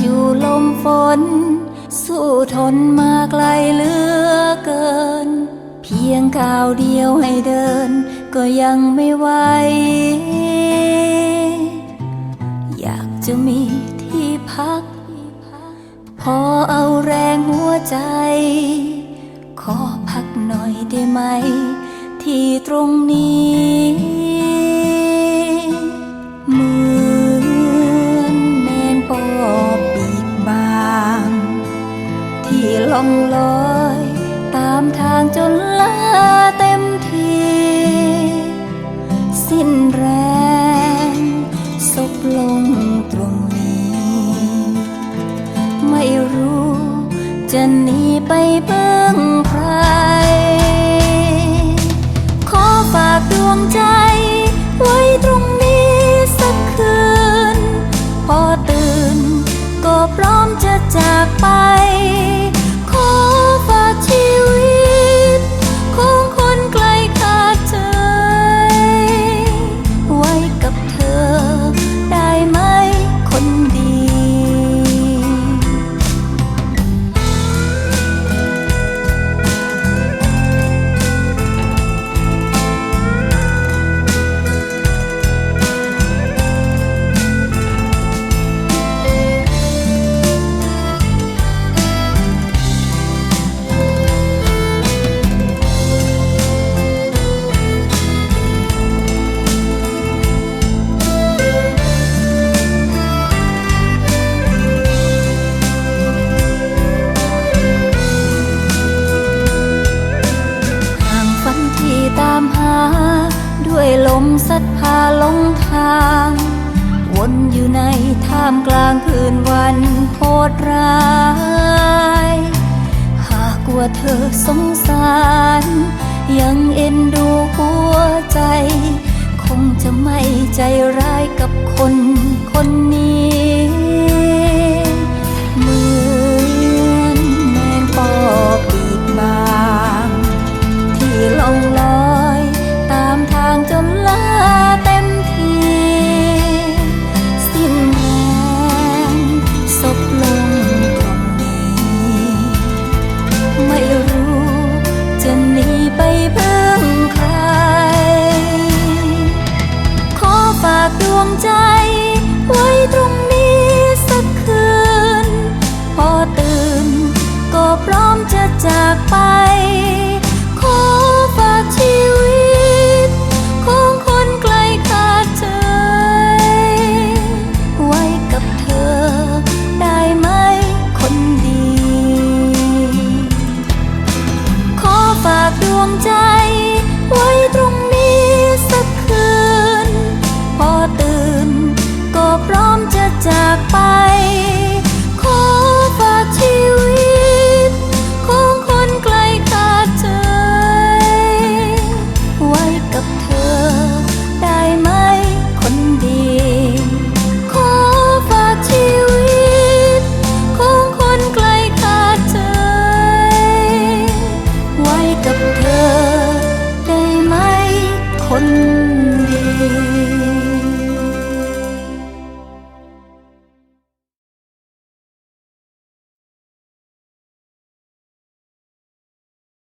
อยู่ลมฝน สู้ทนมาไกลเหลือเกิน เพียงก้าวเดียวให้เดิน ก็ยังไม่ไหวอยากจะมีที่พัก พอเอาแรงหัวใจ ขอพักหน่อยได้ไหม ที่ตรงนี้ ล่องลอย ตามทางจนลาเต็มที สิ้นแรงซบลงตรงนี้ ไม่รู้จะหนีไปเบื้องใคร ขอฝากดวงใจ ด้วยลมสัดพาลงทาง วนอยู่ในท่ามกลางคืนวันโหดร้าย หากว่าเธอสงสาร ยังเอ็นดูหัวใจ คงจะไม่ใจร้ายกับคน